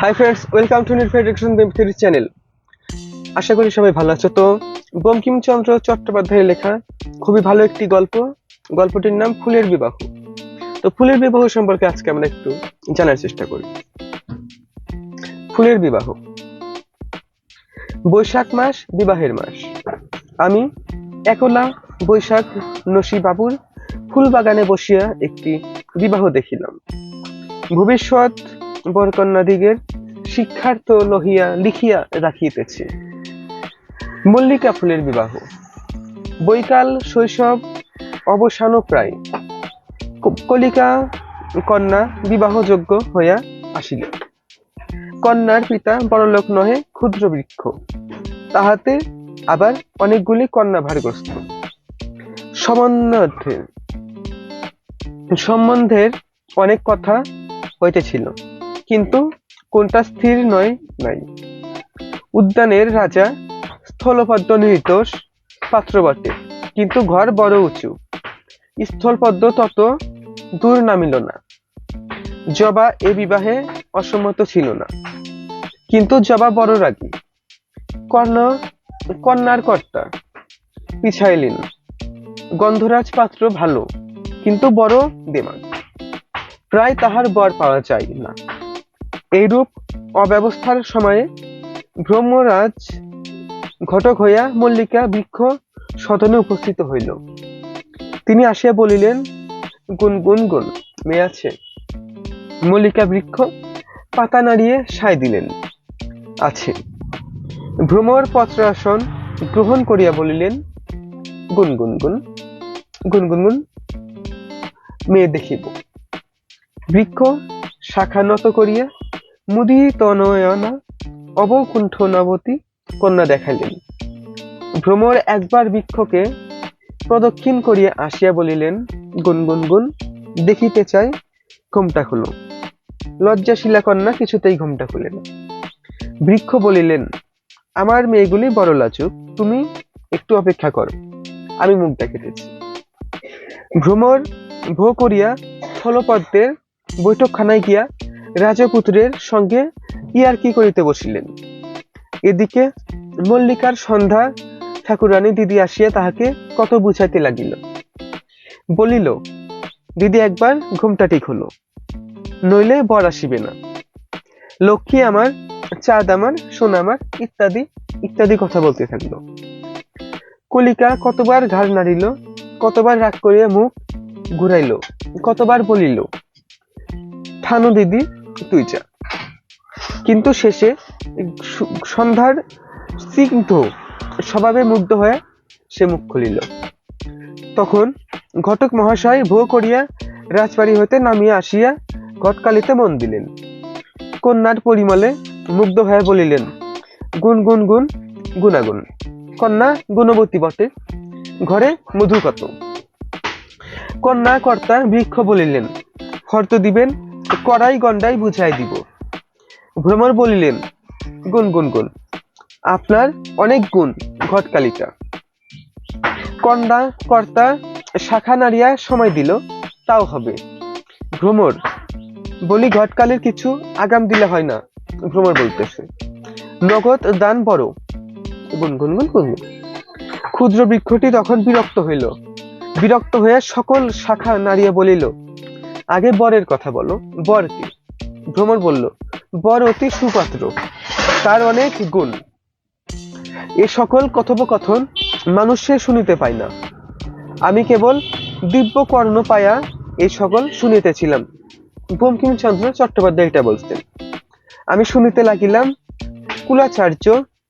High friends welcome to নির্ফেডারেশন three channel আশা করি সবাই ভালো আছো। তো বঙ্কিমচন্দ্র চট্টোপাধ্যায়ের লেখা খুবই ভালো একটি গল্প। গল্পটির নাম ফুলের বিবাহ। তো ফুলের বিবাহ সম্পর্কে আজকে আমরা একটু জানার চেষ্টা করি। ফুলের বিবাহ। বৈশাখ মাস, বিবাহের মাস। আমি, একলা বৈশাখ নসি বাবুর ফুল বাগানে বসিয়া একটি বিবাহ দেখিলাম। ভবিষ্যৎ বরকন্যাদিগের শিক্ষার্থ লহিয়া লিখিয়া রাখিতেছে। মল্লিকা ফুলের বিবাহ। বৈকাল শৈশব অবসান প্রায় কলিকা কন্যা বিবাহযোগ্য হইয়া আসিল। কন্যার পিতা বড়লোক নহে, ক্ষুদ্র বৃক্ষ। তাহাতে আবার অনেকগুলি কন্যা ভারগ্রস্ত। সম্বন্ধে সম্বন্ধের অনেক কথা হইতেছিল। কিন্তু কোনটা স্থির নয়, নাই। উদ্যানের রাজা স্থলপদ্ম নির্দোষ পাত্র বটে কিন্তু ঘর বড় উঁচু। স্থলপদ্ম তত দূর নামিল না। জবা এ বিবাহে অসম্মত ছিল না। কিন্তু জবা বড় রাগী। কর্ণ, কন্যার কর্তা, পিছাইলেন। গন্ধরাজ পাত্র ভালো, কিন্তু বড় দেমাগ প্রায় তাহার বর পাওয়া যায় না। এইরূপ অব্যবস্থার সময়ে ব্রহ্মরাজ ঘটক হইয়া মল্লিকা বৃক্ষ সদনে উপস্থিত হইল। তিনি আসিয়া বলিলেন, গুন গুন গুন মেয়ে আছে। মল্লিকা বৃক্ষ পাতা নাড়িয়ে সায় দিলেন। আছে। ভ্রমর পত্রাসন গ্রহণ করিয়া বলিলেন, গুন গুন গুন গুন গুন গুন মেয়ে দেখিব। বৃক্ষ শাখা নত করিয়া মুদিত নয়না অবকুণ্ঠ নবতী কন্যা দেখাইলেন। ভ্রমর একবার বৃক্ষকে প্রদক্ষিণ করিয়া আসিয়া বলিলেন, গুন গুন দেখিতে চাই ঘুমটা খুলো। লজ্জাশীলা কন্যা কিছুতেই ঘুমটা খুলে না। বৃক্ষ বলিলেন, আমার মেয়েগুলি বড় লাজুক, তুমি একটু অপেক্ষা করো, আমি মুখ দেখিতেছি। ভ্রমর ভো করিয়া স্থলপদ্মের বৈঠকখানায় গিয়া রাজপুত্রের সঙ্গে ইয়ার্কি করিতে বসিলেন? এদিকে মল্লিকার সন্ধ্যা ঠাকুরানী দিদি আসিয়া তাহাকে কত বুঝাইতে লাগিল। বলিল, দিদি, একবার ঘুমটা ঠিক হলো। নইলে বর আসিবে না। লক্ষ্মী আমার, চাঁদ আমার, সোনা আমার, ইত্যাদি ইত্যাদি কথা বলতে থাকল। কলিকা কতবার ঘাড় নাড়িল, কতবার রাগ করিয়া মুখ ঘুরাইল, কতবার বলিল, থানো দিদি তুই যা। কিন্তু শেষে সন্ধ্যার স্নিগ্ধ, স্বভাবে মুগ্ধ হয়ে সে মুখ খুলিল। তখন ঘটক মহাশয় ভো করিয়া রাজবাড়ি হইতে নামিয়া আসিয়া ঘটকালিতে মন দিলেন। কন্যার পরিমলে মুগ্ধ হয়ে বলিলেন, গুন গুন গুন, গুনাগুন। কন্যা, গুণবতী বটে। ঘরে মধু কত কন্যা কর্তা বৃক্ষ বলিলেন, হর্ত দিবেন কড়াই গন্ডাই বুঝাই দিব। ভ্রমর বলিলেন গুন গুন গুন আপনার অনেক গুণ ঘটকালিটা। কন্যা, কর্তা, শাখা নাড়িয়া সময় দিল, তাও হবে। ভ্রমর, বলি ঘটকালির কিছু আগাম দিলে হয় না, ভ্রমর বলতেছে। নগদ দান বড় গুন গুন গুন গুন। ক্ষুদ্র বৃক্ষটি তখন বিরক্ত হইল। বিরক্ত হইয়া সকল শাখা নাড়িয়া বলিল আগে বরের কথা বলো। বর কি? ভ্রমর বলল, বর অতি সুপাত্র, তার অনেক গুণ। এ সকল কথোপকথন মানুষে শুনিতে পায় না। আমি কেবল দিব্য কর্ণ পায়া এই সকল শুনিতেছিলাম। বঙ্কিমচন্দ্র চট্টোপাধ্যায় এটা বলতেন, আমি শুনিতে লাগিলাম, কুলাচার্য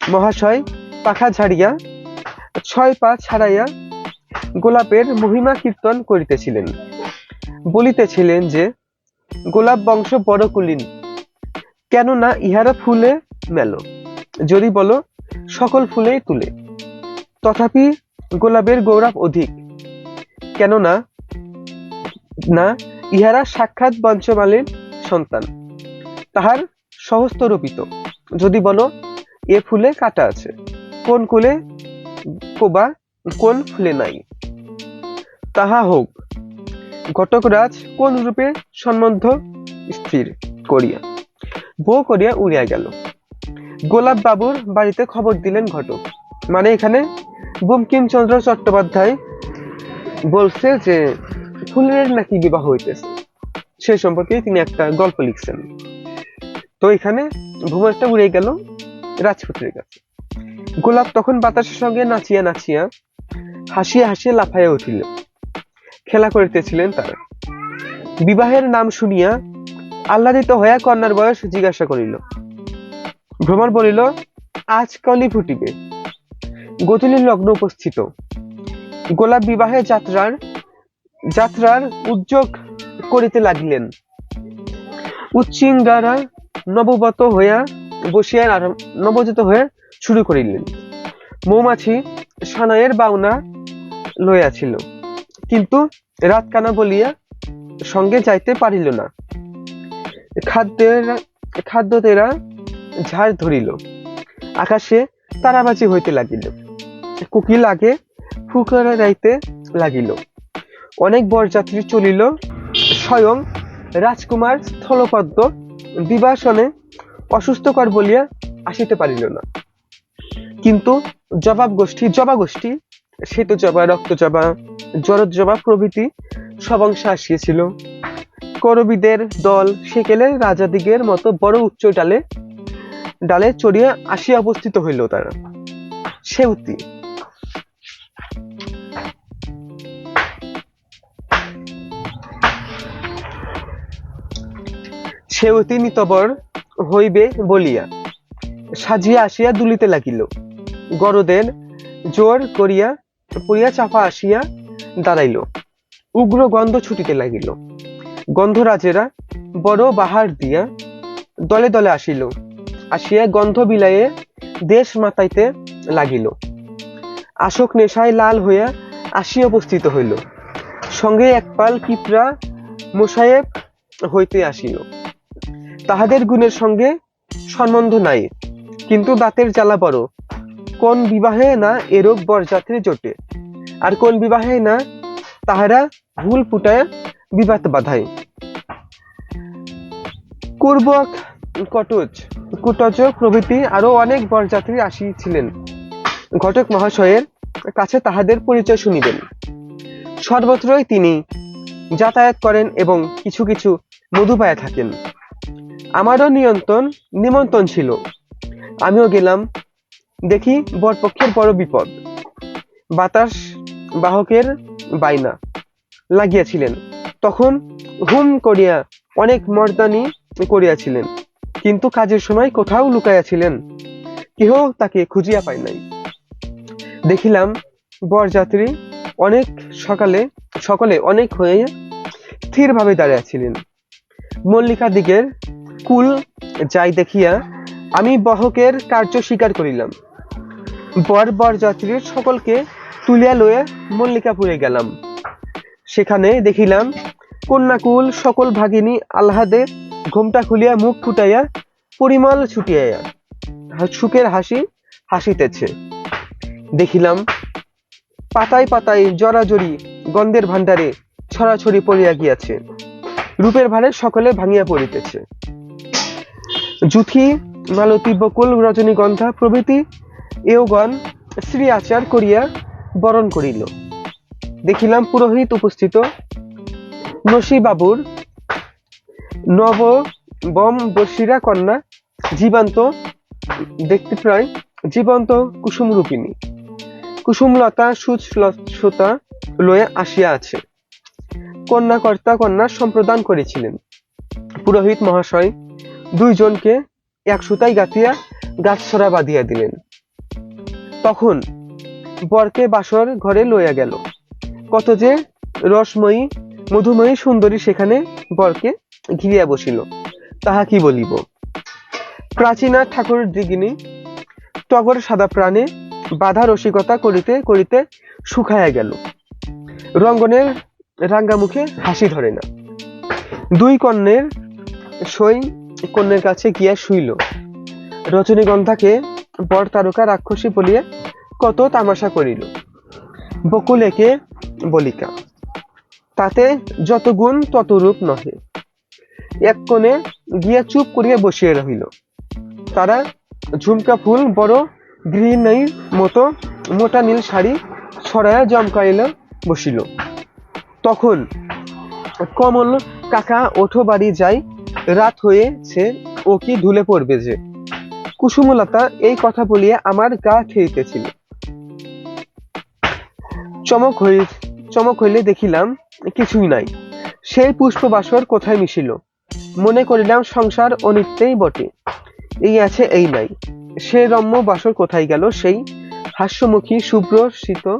মহাশয় পাখা ঝাড়িয়া, ছয় পা ছাড়াইয়া গোলাপের মহিমা কীর্তন করিতেছিলেন। বলিতেছিলেন যে, গোলাপ বংশ বড় কুলীন, কেননা ইহারা ফুলে মেলো। যদি বলো, সকল ফুলেই তুলে। তথাপি গোলাপের গৌরব অধিক, কেননা না, ইহারা সাক্ষাৎ বঞ্চমালের সন্তান, তাহার সহস্তরূপিত। যদি বলো, এ ফুলে কাটা আছে, কোন কুলে কোবা, কোন ফুলে নাই, তাহা হোক। ঘটকরাজ কোন রূপে সম্বন্ধ স্থির করিয়া? বো করিয়া উড়িয়া গেল। গোলাপ বাবুর বাড়িতে খবর দিলেন ঘটক। মানে এখানে বঙ্কিমচন্দ্র চট্টোপাধ্যায় বলছে যে, ফুলের নাকি বিবাহ হইতেছে। সে সম্পর্কে তিনি একটা গল্প লিখছেন। তো এখানে ভ্রমণটা উড়ে গেল রাজপুত্রের কাছে। গোলাপ তখন বাতাসের সঙ্গে নাচিয়া নাচিয়া হাসিয়া হাসিয়া লাফাইয়া উঠিল। খেলা করিতেছিলেন তারা। বিবাহের নাম শুনিয়া আহ্লাদিত হইয়া কন্যার বয়স জিজ্ঞাসা করিল ভ্রমর বলিল, আজ কলি ফুটিবে? গতিলীর লগ্ন উপস্থিত। গোলাপ বিবাহে যাত্রার যাত্রার উদ্যোগ করিতে লাগিলেন। উচ্চিঙ্গারা নববত হইয়া বসিয়া নবজাত হয়ে শুরু করিলেন। মৌমাছি সানাইয়ের বাউনা লইয়াছিল। কিন্তু রাত কানা বলিয়া সঙ্গে যাইতে পারিল না। খাদ্যের খাদ্যতেরা ঝাড় ধরিল। আকাশে তারাবাজি হইতে লাগিল। কুকিল আগে ফুকারা যাইতে লাগিল। অনেক বরযাত্রী চলিল। স্বয়ং রাজকুমার স্থলপদ্ম বিবাসনে অসুস্থকর বলিয়া আসিতে পারিল না। কিন্তু জবাব গোষ্ঠী জবা গোষ্ঠী শ্বেত জবা রক্ত জবা জরদ জবা প্রভৃতি সব অংশে আসিয়াছিল। করবীদের দল সেকেলে রাজাদিগের মতো বড় উচ্চ ডালে ডালে চড়িয়া আসিয়া অবস্থিত হইল তারা। সেউতি সেউতি নিতবর হইবে বলিয়া সাজিয়া আসিয়া দুলিতে লাগিল। গরদের জোর করিয়া পড়িয়া চাপা আসিয়া দাঁড়াইল। উগ্র গন্ধ ছুটিতে লাগিল। গন্ধরাজেরা বড় বাহার দিয়া দলে দলে আসিল। আসিয়া গন্ধ বিলাইয়ে দেশ মাতাইতে লাগিল। আশোক নেশায় লাল হইয়া আসিয়া উপস্থিত হইল। সঙ্গে এক পাল কিপরা মোসায়েব হইতে আসিল। তাহাদের গুণের সঙ্গে সম্বন্ধ নাই, কিন্তু দাঁতের জ্বালা বড়। কোন বিবাহে না এরূপ বরযাত্রী জোটে? আর কোন বিবাহে না তাহারা ভুল ফুটায় বিবাদ বাধায়? কুর্বক, কটজ, কুটজ প্রভৃতি আরও অনেক বরযাত্রী আসিয়াছিলেন। ঘটক মহাশয়ের কাছে তাহাদের পরিচয় শুনিবেন। সর্বত্রই তিনি যাতায়াত করেন এবং কিছু কিছু মধু পায়া থাকেন। আমারও নিয়ন্ত্রণ নিমন্ত্রণ ছিল। আমিও গেলাম দেখি বরপক্ষের বড় বিপদ। বাতাস বাহকের বাইনা লাগিয়াছিলেন। তখন হুম করিয়া অনেক মর্দানি করিয়াছিলেন। কিন্তু কাজের সময় কোথাও লুকাইয়াছিলেন। কেহ তাকে খুঁজিয়া পায় নাই। দেখিলাম বরযাত্রী অনেক সকালে, সকলে অনেক হয়ে স্থিরভাবে দাঁড়িয়েছিলেন মল্লিকা দিগের কুল যাই দেখিয়া আমি বহকের কার্য স্বীকার করিলাম। বর বরযাত্রীর সকলকে তুলিয়া লয়ে মল্লিকাপুরে গেলাম। সেখানে দেখিলাম কন্যাকুল সকল ভাগিনী আহ্লাদে ঘোমটা খুলিয়া মুখ ফুটাইয়া পরিমল ছুটিয়াইয়া সুখের হাসি হাসিতেছে। দেখিলাম পাতায় পাতায় জরাজরি গন্ধের ভাণ্ডারে ছড়াছড়ি পড়িয়া গিয়াছে। রূপের ভারে সকলে ভাঙিয়া পড়িতেছে। জুথি, মালতী, বকুল, রজনীগন্ধা প্রভৃতি এওগণ শ্রী আচার করিয়া বরণ করিল। দেখিলাম পুরোহিত উপস্থিত। নসি বাবুর নব বম বসিরা কন্যা জীবন্ত, দেখতে প্রায় জীবন্ত কুসুম রূপিণী কুসুমলতা সুচলতা লয়ে আসিয়া আছে। কন্যাকর্তা কন্যা সম্প্রদান করেছিলেন। পুরোহিত মহাশয় দুইজনকে এক সুতায় গাঁথিয়া গাছছড়া বাঁধিয়া দিলেন। তখন বরকে বাসর ঘরে লইয়া গেল। কত যে রসময়ী, মধুময়ী, সুন্দরী সেখানে বরকে ঘিরিয়া বসিল। তাহা কি বলিব? প্রাচীনা ঠাকুর দিগিনী টগর সাদা প্রাণে বাধা রসিকতা করিতে করিতে শুকাইয়া গেল। রঙ্গনের রাঙ্গা মুখে হাসি ধরে না। দুই কন্যের সই কন্যের কাছে গিয়া শুইল। রজনীগন্ধাকে বর তারকা রাক্ষসী বলিয়া কত তামাশা করিল। বকুল একে বলিকা, তাতে যত গুণ তত রূপ নহে। এক কোণে গিয়া চুপ করিয়া বসিয়া রহিল। তারা ঝুমকা ফুল, বড় গৃহিণীর মতো মোটা নীল শাড়ি ছড়ায়া জমকাইল বসিল। তখন কমল, কাকা, ওঠো বাড়ি যাই, রাত হয়েছে, ও কি ধুলে পড়বে যে? কুসুমলতা এই কথা বলিয়া আমার গা ঠেইতেছিল চমক হই, চমক হইলে দেখিলাম কিছুই নাই। সেই পুষ্প বাসর কোথায় মিশিল? মনে করিলাম সংসার অনিত্যেই বটে। এই আছে এই নাই। সে রম্য বাসর কোথায় গেল? সেই হাস্যমুখী শুভ্র শীত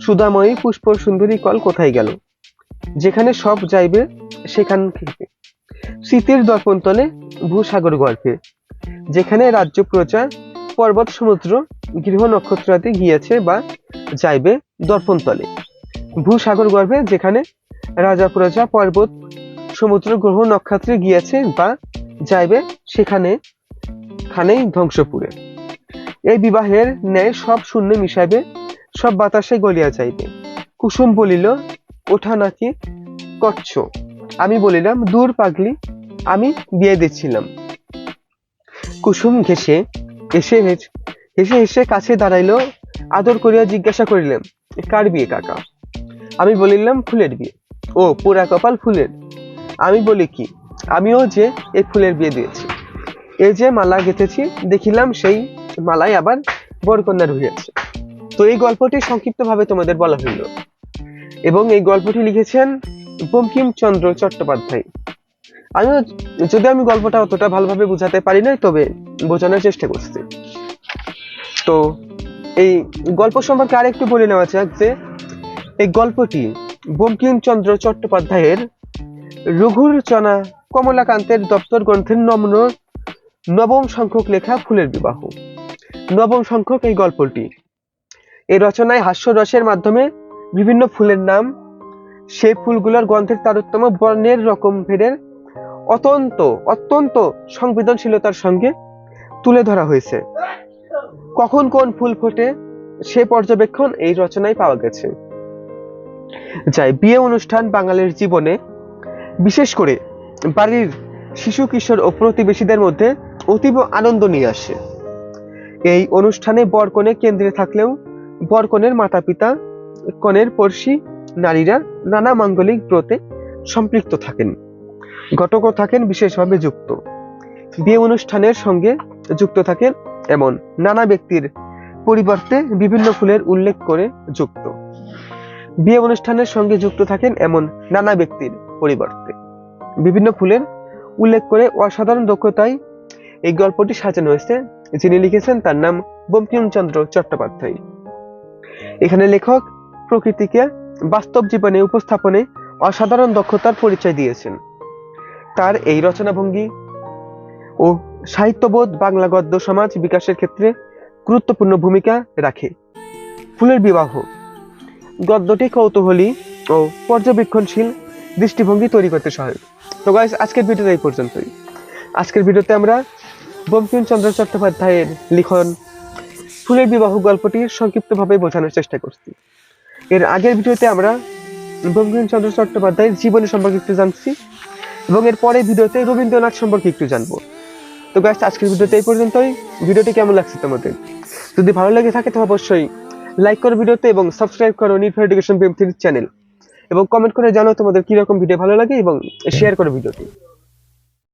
সুদাময়ী পুষ্প সুন্দরী কল কোথায় গেল? যেখানে সব যাইবে, সেখান থেকে। স্মৃতির দর্পণতলে ভূসাগর গর্ভে। যেখানে রাজ্য প্রজা পর্বত, সমুদ্র, গৃহ নক্ষত্রাদি গিয়েছে বা যাইবে দর্পণতলে ভূসাগর গর্ভে যেখানে রাজা, প্রজা, পর্বত, সমুদ্র, গ্রহ নক্ষত্রে গিয়েছে বা যাইবে, সেখানে খানেই ধ্বংসপুরে। এই বিবাহের ন্যায় সব শূন্য মিশাইবে, সব বাতাসে গলিয়া যাইবে। কুসুম বলিল, ওঠা নাকি কচ্ছ? আমি বলিলাম, দূর পাগলি, আমি বিয়ে দিচ্ছিলাম। কুসুম ঘেসে এসে হেস- হেসে কাছে দাঁড়াইলো, আদর করিয়া জিজ্ঞাসা করিলেন, কার বিয়ে কাকা? আমি বলিলাম, ফুলের বিয়ে। ও পুরা কপাল ফুলের? আমি বলি, কি? আমিও যে এই ফুলের বিয়ে দিয়েছি। এই যে মালা গেঁথেছি, দেখিলাম সেই মালাই আবার বরকন্যার হইয়াছে। তো এই গল্পটি সংক্ষিপ্তভাবে তোমাদের বলা হইল। এবং এই গল্পটি লিখেছেন বঙ্কিমচন্দ্র চট্টোপাধ্যায়। আমি যদি আমি গল্পটা অতটা ভালোভাবে বোঝাতে পারি নাই, তবে বোঝানোর চেষ্টা করছি। তো এই গল্প সম্পর্কে আরেকটু বলে নেওয়া যাক যে, এই গল্পটি বঙ্কিমচন্দ্র চট্টোপাধ্যায়ের রঘুরচনা কমলাকান্তের দপ্তর গ্রন্থের নম্র নবম সংখ্যক লেখা ফুলের বিবাহ। নবম সংখ্যক এই গল্পটি। এই রচনায় হাস্যরসের মাধ্যমে বিভিন্ন ফুলের নাম, সেই ফুলগুলোর গন্ধের তারতম্য, বর্ণের রকম ভেদের অত্যন্ত অত্যন্ত সংবেদনশীলতার সঙ্গে তুলে ধরা হয়েছে। কখন কোন ফুল ফোটে সে পর্যবেক্ষণ এই রচনায় পাওয়া গেছে। যাই, বিয়ে অনুষ্ঠান বাঙালির জীবনে, বিশেষ করে বাড়ির শিশু, কিশোর ও প্রতিবেশীদের মধ্যে অতীব আনন্দ নিয়ে আসে। এই অনুষ্ঠানে বরকনে কেন্দ্রে থাকলেও বরকনের মাতা পিতা কনের পড়শি, নারীরা নানা মাঙ্গলিক ব্রতে সম্পৃক্ত থাকেন। ঘটকও থাকেন বিশেষভাবে যুক্ত। বিয়ে অনুষ্ঠানের সঙ্গে যুক্ত থাকেন এমন নানা ব্যক্তির পরিবর্তে বিভিন্ন ফুলের উল্লেখ করে যুক্ত। বিয়ে অনুষ্ঠানের সঙ্গে যুক্ত থাকেন এমন নানা ব্যক্তির পরিবর্তে। বিভিন্ন ফুলের উল্লেখ করে অসাধারণ দক্ষতায় এই গল্পটি সাজানো হয়েছে, যিনি লিখেছেন তার নাম বঙ্কিমচন্দ্র চট্টোপাধ্যায়। এখানে লেখক প্রকৃতিকে বাস্তব জীবনে উপস্থাপনে অসাধারণ দক্ষতার পরিচয় দিয়েছেন। তার এই রচনাভঙ্গি। ও সাহিত্যবোধ বাংলা গদ্য সমাজ বিকাশের ক্ষেত্রে গুরুত্বপূর্ণ ভূমিকা রাখে। ফুলের বিবাহ। গদ্যটি কৌতূহলী ও পর্যবেক্ষণশীল দৃষ্টিভঙ্গি তৈরি করতে সহায়ক। তো গাইস আজকের ভিডিওতে এই পর্যন্তই। আজকের ভিডিওতে আমরা বঙ্কিমচন্দ্র চট্টোপাধ্যায়ের লিখন, ফুলের বিবাহ গল্পটি সংক্ষিপ্তভাবে বোঝানোর চেষ্টা করছি। এর আগের ভিডিওতে আমরা বঙ্কিমচন্দ্র চট্টোপাধ্যায়ের জীবনী সম্পর্কে একটু জানছি। এবং এর পরে ভিডিওতে রবীন্দ্রনাথ সম্পর্কে একটু জানব। তো গাইস আজকের ভিডিওতে এই পর্যন্তই। ভিডিওটি কেমন লাগছে তোমাদের? যদি ভালো লেগে থাকে তো অবশ্যই লাইক করো ভিডিওতে এবং সাবস্ক্রাইব করো নির্ভর এডুকেশন প্রেম চ্যানেল এবং কমেন্ট করে জানো তোমাদের কীরকম ভিডিও ভালো লাগে এবং শেয়ার করো ভিডিওটি।